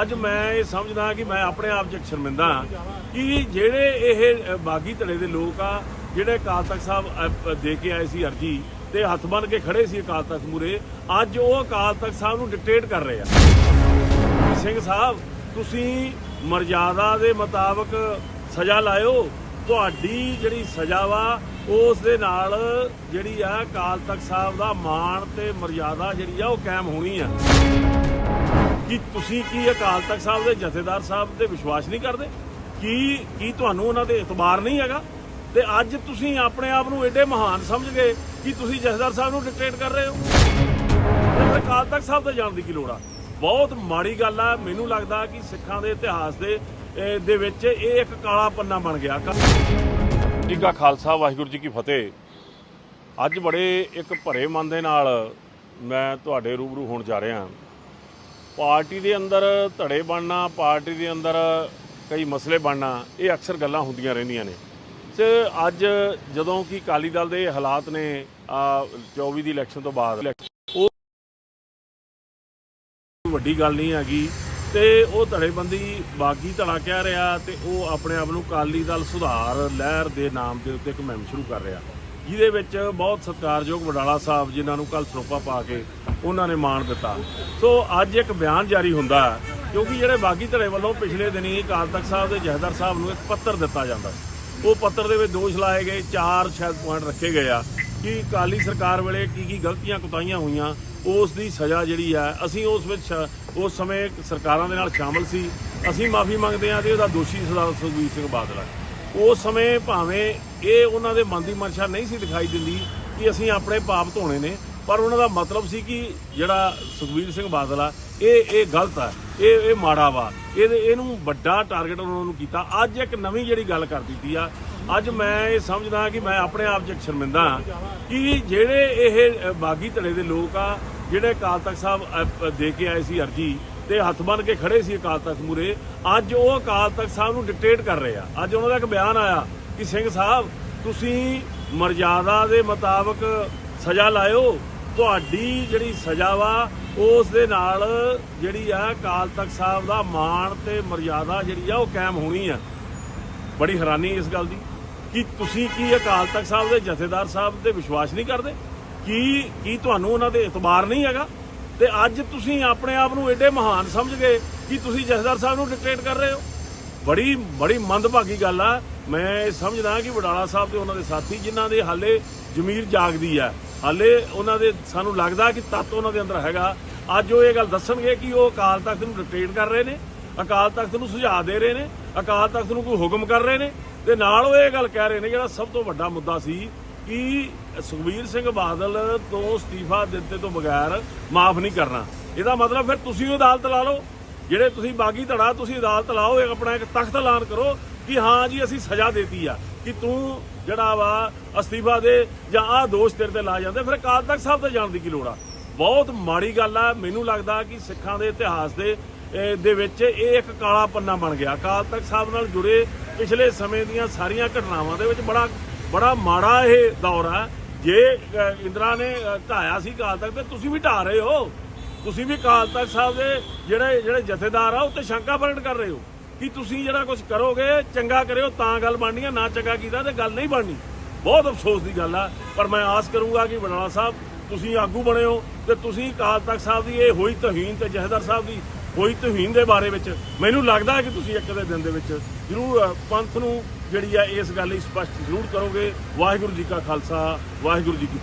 ਅੱਜ ਮੈਂ ਇਹ ਸਮਝਦਾ ਕਿ ਮੈਂ ਆਪਣੇ ਆਪ 'ਚ ਸ਼ਰਮਿੰਦਾ ਹਾਂ ਕਿ ਜਿਹੜੇ ਇਹ ਬਾਗੀ ਧੜੇ ਦੇ ਲੋਕ ਆ, ਜਿਹੜੇ ਅਕਾਲ ਤਖਤ ਸਾਹਿਬ ਦੇ ਕੇ ਆਏ ਸੀ ਅਰਜੀ ਤੇ ਹੱਥ ਬੰਨ ਕੇ ਖੜੇ ਸੀ ਅਕਾਲ ਤਖਤ ਮੂਰੇ ਅੱਜ ਉਹ ਅਕਾਲ ਤਖਤ ਸਾਹਿਬ ਨੂੰ ਡਿਕਟੇਟ ਕਰ ਰਹੇ ਆ। ਸਿੰਘ ਸਾਹਿਬ, ਤੁਸੀਂ ਮਰਜ਼ਾਦਾ ਦੇ ਮੁਤਾਬਕ ਸਜ਼ਾ ਲਾਇਓ, ਤੁਹਾਡੀ ਜਿਹੜੀ ਸਜ਼ਾ ਵਾ, ਉਸ ਦੇ ਨਾਲ ਜਿਹੜੀ ਆ ਅਕਾਲ ਤਖਤ ਸਾਹਿਬ ਦਾ ਮਾਣ ਤੇ ਮਰਜ਼ਾਦਾ ਜਿਹੜੀ ਆ ਉਹ ਕਾਇਮ ਹੋਣੀ ਆ। ਕਿ ਤੁਸੀਂ ਕੀ ਅਕਾਲ ਤਖਤ ਸਾਹਿਬ ਦੇ ਜਥੇਦਾਰ ਸਾਹਿਬ ਤੇ ਵਿਸ਼ਵਾਸ ਨਹੀਂ ਕਰਦੇ? ਕੀ ਕੀ ਤੁਹਾਨੂੰ ਉਹਨਾਂ ਦੇ ਇਤਬਾਰ ਨਹੀਂ ਹੈਗਾ? ਤੇ ਅੱਜ ਤੁਸੀਂ ਆਪਣੇ ਆਪ ਨੂੰ ਐਡੇ ਮਹਾਨ ਸਮਝ ਗਏ ਕਿ ਤੁਸੀਂ ਜਥੇਦਾਰ ਸਾਹਿਬ ਨੂੰ ਡਿਕਟੇਟ ਕਰ ਰਹੇ ਹੋ? ਅਕਾਲ ਤਖਤ ਸਾਹਿਬ ਦੇ ਜਾਣ ਦੀ ਕੀ ਲੋੜ ਆ? ਬਹੁਤ ਮਾੜੀ ਗੱਲ ਆ। ਮੈਨੂੰ ਲੱਗਦਾ ਕਿ ਸਿੱਖਾਂ ਦੇ ਇਤਿਹਾਸ ਦੇ ਦੇ ਵਿੱਚ ਇਹ ਇੱਕ ਕਾਲਾ ਪੰਨਾ ਬਣ ਗਿਆ। ਜੀ ਕਾ ਖਾਲਸਾ, ਵਾਹਿਗੁਰੂ ਜੀ ਕੀ ਫਤਿਹ। ਅੱਜ ਬੜੇ ਇੱਕ ਭਰੇ ਮਨ ਦੇ ਨਾਲ ਮੈਂ ਤੁਹਾਡੇ ਰੂਬਰੂ ਹੋਣ ਜਾ ਰਿਹਾ। ਪਾਰਟੀ ਦੇ ਅੰਦਰ ਧੜੇ ਬਣਨਾ, ਪਾਰਟੀ ਦੇ ਅੰਦਰ ਕਈ ਮਸਲੇ ਬਣਨਾ, ਇਹ ਅਕਸਰ ਗੱਲਾਂ ਹੁੰਦੀਆਂ ਰਹਿੰਦੀਆਂ ਨੇ। ਤੇ ਅੱਜ ਜਦੋਂ ਕਿ ਅਕਾਲੀ ਦਲ ਦੇ ਹਾਲਾਤ ਨੇ, ਆ 24 ਦੀ ਇਲੈਕਸ਼ਨ ਤੋਂ ਬਾਅਦ, ਉਹ ਵੱਡੀ ਗੱਲ ਨਹੀਂ ਹੈਗੀ। ਤੇ ਉਹ ਧੜੇਬੰਦੀ ਬਾਗੀ ਧੜਾ ਕਹਿ ਰਿਹਾ ਤੇ ਉਹ ਆਪਣੇ ਆਪ ਨੂੰ ਅਕਾਲੀ ਦਲ ਸੁਧਾਰ ਲਹਿਰ ਦੇ ਨਾਮ ਦੇ ਉੱਤੇ ਇੱਕ ਮੁਹਿੰਮ ਸ਼ੁਰੂ ਕਰ ਰਿਹਾ। ਜਿਹਦੇ ਵਿੱਚ ਬਹੁਤ ਸਤਿਕਾਰਯੋਗ ਵਡਾਲਾ ਸਾਹਿਬ ਜਿਨ੍ਹਾਂ ਨੂੰ ਕੱਲ ਸਰੋਪਾ ਪਾ ਕੇ ਉਹਨਾਂ ਨੇ ਮਾਣ ਦਿੱਤਾ। ਸੋ ਅੱਜ ਇੱਕ ਬਿਆਨ ਜਾਰੀ ਹੁੰਦਾ ਕਿਉਂਕਿ ਜਿਹੜੇ ਬਾਗੀ ਧੜੇ ਵੱਲੋਂ ਪਿਛਲੇ ਦਿਨੀ ਅਕਾਲ ਤਖਤ ਸਾਹਿਬ ਦੇ ਜਹਦਰ ਸਾਹਿਬ ਨੂੰ ਇੱਕ ਪੱਤਰ ਦਿੱਤਾ ਜਾਂਦਾ ਉਹ ਪੱਤਰ ਦੇ ਵਿੱਚ ਦੋਸ਼ ਲਾਏ ਗਏ, ਚਾਰ ਸ਼ਾਇਦ ਪੁਆਇੰਟ ਰੱਖੇ ਗਏ ਆ ਕਿ ਅਕਾਲੀ ਸਰਕਾਰ ਵੇਲੇ ਕੀ ਕੀ ਗਲਤੀਆਂ ਕੁਤਾਈਆਂ ਹੋਈਆਂ, ਉਸ ਦੀ ਸਜ਼ਾ ਜਿਹੜੀ ਆ ਅਸੀਂ ਉਸ ਵਿੱਚ ਸ਼- ਉਸ ਸਮੇਂ ਸਰਕਾਰਾਂ ਦੇ ਨਾਲ ਸ਼ਾਮਲ ਸੀ। ਅਸੀਂ ਮਾਫੀ ਮੰਗਦੇ ਹਾਂ ਤੇ ਉਹਦਾ ਦੋਸ਼ੀ ਸਰਦਾਰ ਸੁਖਬੀਰ ਸਿੰਘ ਬਾਦਲ ਹੈ ਉਸ ਸਮੇਂ ਭਾਵੇਂ ਇਹ ਉਹਨਾਂ ਦੇ ਮਨ ਦੀ ਮਨਸ਼ਾ ਨਹੀਂ ਸੀ ਦਿਖਾਈ ਦਿੰਦੀ ਕਿ ਅਸੀਂ ਆਪਣੇ ਪਾਪ ਧੋਣੇ ਨੇ, ਪਰ ਉਹਨਾਂ ਦਾ ਮਤਲਬ ਸੀ ਕਿ ਜਿਹੜਾ ਸੁਖਬੀਰ ਸਿੰਘ ਬਾਦਲ ਆ, ਇਹ ਇਹ ਗਲਤ ਆ, ਇਹ ਇਹ ਮਾੜਾ ਵਾ। ਇਹ, ਇਹਨੂੰ ਵੱਡਾ ਟਾਰਗੇਟ ਉਹਨਾਂ ਨੂੰ ਕੀਤਾ। ਅੱਜ ਇੱਕ ਨਵੀਂ ਜਿਹੜੀ ਗੱਲ ਕਰ ਦਿੱਤੀ ਆ, ਅੱਜ ਮੈਂ ਇਹ ਸਮਝਦਾ ਕਿ ਮੈਂ ਆਪਣੇ ਆਪ 'ਚ ਸ਼ਰਮਿੰਦਾ ਹਾਂ ਕਿ ਜਿਹੜੇ ਇਹ ਬਾਗੀ ਧੜੇ ਦੇ ਲੋਕ ਆ, ਜਿਹੜੇ ਅਕਾਲ ਤਖਤ ਸਾਹਿਬ ਦੇ ਕੇ ਆਏ ਸੀ ਅਰਜੀ ਤੇ ਹੱਥ ਬੰਨ ਕੇ ਖੜੇ ਸੀ ਅਕਾਲ ਤਖਤ ਮੂਰੇ ਅੱਜ ਉਹ ਅਕਾਲ ਤਖਤ ਸਾਹਿਬ ਨੂੰ ਡਿਕਟੇਟ ਕਰ ਰਹੇ ਆ। ਅੱਜ ਉਹਨਾਂ ਦਾ ਇੱਕ ਬਿਆਨ ਆਇਆ ਕਿ ਸਿੰਘ ਸਾਹਿਬ, ਤੁਸੀਂ ਮਰਜ਼ਾਦਾ ਦੇ ਮੁਤਾਬਕ ਸਜ਼ਾ ਲਾਇਓ। ਤੁਹਾਡੀ ਜਿਹੜੀ ਸਜ਼ਾ ਵਾ, ਉਸ ਦੇ ਨਾਲ ਜਿਹੜੀ ਆ ਅਕਾਲ ਤਖਤ ਸਾਹਿਬ ਦਾ ਮਾਣ ਤੇ ਮਰਜ਼ਾਦਾ ਜਿਹੜੀ ਆ ਉਹ ਕਾਇਮ ਹੋਣੀ ਆ। ਬੜੀ ਹੈਰਾਨੀ ਇਸ ਗੱਲ ਦੀ ਕਿ ਤੁਸੀਂ ਕੀ ਅਕਾਲ ਤਖਤ ਸਾਹਿਬ ਦੇ ਜਥੇਦਾਰ ਸਾਹਿਬ ਤੇ ਵਿਸ਼ਵਾਸ ਨਹੀਂ ਕਰਦੇ? ਕੀ ਕੀ ਤੁਹਾਨੂੰ ਉਹਨਾਂ ਦੇ ਇਤਬਾਰ ਨਹੀਂ ਹੈਗਾ? ਤੇ ਅੱਜ ਤੁਸੀਂ ਆਪਣੇ ਆਪ ਨੂੰ ਐਡੇ ਮਹਾਨ ਸਮਝ ਗਏ ਕਿ ਤੁਸੀਂ ਜਥੇਦਾਰ ਸਾਹਿਬ ਨੂੰ ਡਿਕਟੇਟ ਕਰ ਰਹੇ ਹੋ। ਬੜੀ ਬੜੀ ਮੰਦਭਾਗੀ ਗੱਲ ਆ। ਮੈਂ ਇਹ ਸਮਝਦਾ ਕਿ ਵਡਾਲਾ ਸਾਹਿਬ ਤੇ ਉਹਨਾਂ ਦੇ ਸਾਥੀ, ਜਿਨ੍ਹਾਂ ਦੇ ਹਾਲੇ ਜ਼ਮੀਰ ਜਾਗਦੀ ਆ, ਹਾਲੇ ਉਹਨਾਂ ਦੇ ਸਾਨੂੰ ਲੱਗਦਾ ਕਿ ਤੱਤ ਉਹਨਾਂ ਦੇ ਅੰਦਰ ਹੈਗਾ। ਅੱਜ ਉਹ ਇਹ ਗੱਲ ਦੱਸਣਗੇ ਕਿ ਉਹ ਅਕਾਲ ਤਖਤ ਨੂੰ ਡਿਕਟੇਟ ਕਰ ਰਹੇ ਨੇ, ਅਕਾਲ ਤਖਤ ਨੂੰ ਸੁਝਾਅ ਦੇ ਰਹੇ ਨੇ, ਅਕਾਲ ਤਖਤ ਨੂੰ ਕੋਈ ਹੁਕਮ ਕਰ ਰਹੇ ਨੇ। ਤੇ ਨਾਲ ਉਹ ਇਹ ਗੱਲ ਕਹਿ ਰਹੇ ਨੇ, ਜਿਹੜਾ ਸਭ ਤੋਂ ਵੱਡਾ ਮੁੱਦਾ ਸੀ ਕਿ ਸੁਖਬੀਰ ਸਿੰਘ ਬਾਦਲ ਤੋਂ ਅਸਤੀਫਾ ਦਿੱਤੇ ਤੋਂ ਬਗੈਰ ਮਾਫ ਨਹੀਂ ਕਰਨਾ। ਇਹਦਾ ਮਤਲਬ ਫਿਰ ਤੁਸੀਂ ਉਹ ਅਦਾਲਤ ਲਾ ਲਓ। ਜਿਹੜੇ ਤੁਸੀਂ ਬਾਗੀ ਧੜਾ, ਤੁਸੀਂ ਅਦਾਲਤ ਲਾਓ ਇੱਕ ਆਪਣਾ ਇੱਕ ਤਖਤ ਐਲਾਨ ਕਰੋ ਕਿ ਹਾਂ ਜੀ, ਅਸੀਂ ਸਜ਼ਾ ਦੇਤੀ ਆ ਕਿ ਤੂੰ ਜਿਹੜਾ ਵਾ ਅਸਤੀਫਾ ਦੇ ਜਾਂ ਆਹ ਦੋਸ਼ ਤੇਰੇ ਤੇ ਲਾ ਜਾਂਦੇ। ਫਿਰ ਅਕਾਲ ਤਖਤ ਸਾਹਿਬ ਤੇ ਜਾਣ ਦੀ ਕੀ ਲੋੜ ਆ? ਬਹੁਤ ਮਾੜੀ ਗੱਲ ਆ। ਮੈਨੂੰ ਲੱਗਦਾ ਕਿ ਸਿੱਖਾਂ ਦੇ ਇਤਿਹਾਸ ਦੇ ਦੇ ਵਿੱਚ ਇਹ ਇੱਕ ਕਾਲਾ ਪੰਨਾ ਬਣ ਗਿਆ। ਅਕਾਲ ਤਖਤ ਸਾਹਿਬ ਨਾਲ ਜੁੜੇ ਪਿਛਲੇ ਸਮੇਂ ਦੀਆਂ ਸਾਰੀਆਂ ਘਟਨਾਵਾਂ ਦੇ ਵਿੱਚ ਬੜਾ ਬੜਾ ਮਾੜਾ ਇਹ ਦੌਰ ਆ ਜੇ ਇੰਦਰਾ ਨੇ ਅਹ, ਢਾਇਆ ਸੀ ਅਕਾਲ ਤਖਤ ਤੇ ਤੁਸੀਂ ਵੀ ਢਾ ਰਹੇ ਹੋ। ਤੁਸੀਂ ਵੀ ਅਕਾਲ ਤਖਤ ਸਾਹਿਬ ਦੇ ਜਿਹੜੇ ਜਿਹੜੇ ਜਥੇਦਾਰ ਆ ਉਹ 'ਤੇ ਸ਼ੰਕਾ ਪ੍ਰਗਟ ਕਰ ਰਹੇ ਹੋ ਕਿ ਤੁਸੀਂ ਜਿਹੜਾ ਕੁਝ ਕਰੋਗੇ ਚੰਗਾ ਕਰਿਓ ਤਾਂ ਗੱਲ ਬਣਨੀ ਆ ਨਾ ਚੰਗਾ ਕੀਤਾ ਤੇ ਗੱਲ ਨਹੀਂ ਬਣਨੀ। ਬਹੁਤ ਅਫਸੋਸ ਦੀ ਗੱਲ ਆ ਪਰ ਮੈਂ ਆਸ ਕਰੂੰਗਾ ਕਿ ਬਨਾਲਾ ਸਾਹਿਬ ਤੁਸੀਂ ਆਗੂ ਬਣੇ ਹੋ ਤੇ ਤੁਸੀਂ ਅਕਾਲ ਤਖਤ ਸਾਹਿਬ ਦੀ ਇਹ ਹੋਈ ਤਹੀਨ ਤੇ ਜਥੇਦਾਰ ਸਾਹਿਬ ਦੀ ਹੋਈ ਤੋਹੀਨ ਦੇ ਬਾਰੇ ਵਿੱਚ। ਮੈਨੂੰ ਲੱਗਦਾ ਹੈ ਕਿ ਤੁਸੀਂ ਇੱਕ ਦੇ ਦਿਨ ਦੇ ਵਿੱਚ ਜ਼ਰੂਰ ਪੰਥ ਨੂੰ ਜਿਹੜੀ ਹੈ ਇਸ ਗੱਲ ਲਈ ਸਪਸ਼ਟ ਜ਼ਰੂਰ ਕਰੋਗੇ। ਵਾਹਿਗੁਰੂ ਜੀ ਕਾ ਖਾਲਸਾ, ਵਾਹਿਗੁਰੂ ਜੀ ਕੀ ਫਤਿਹ।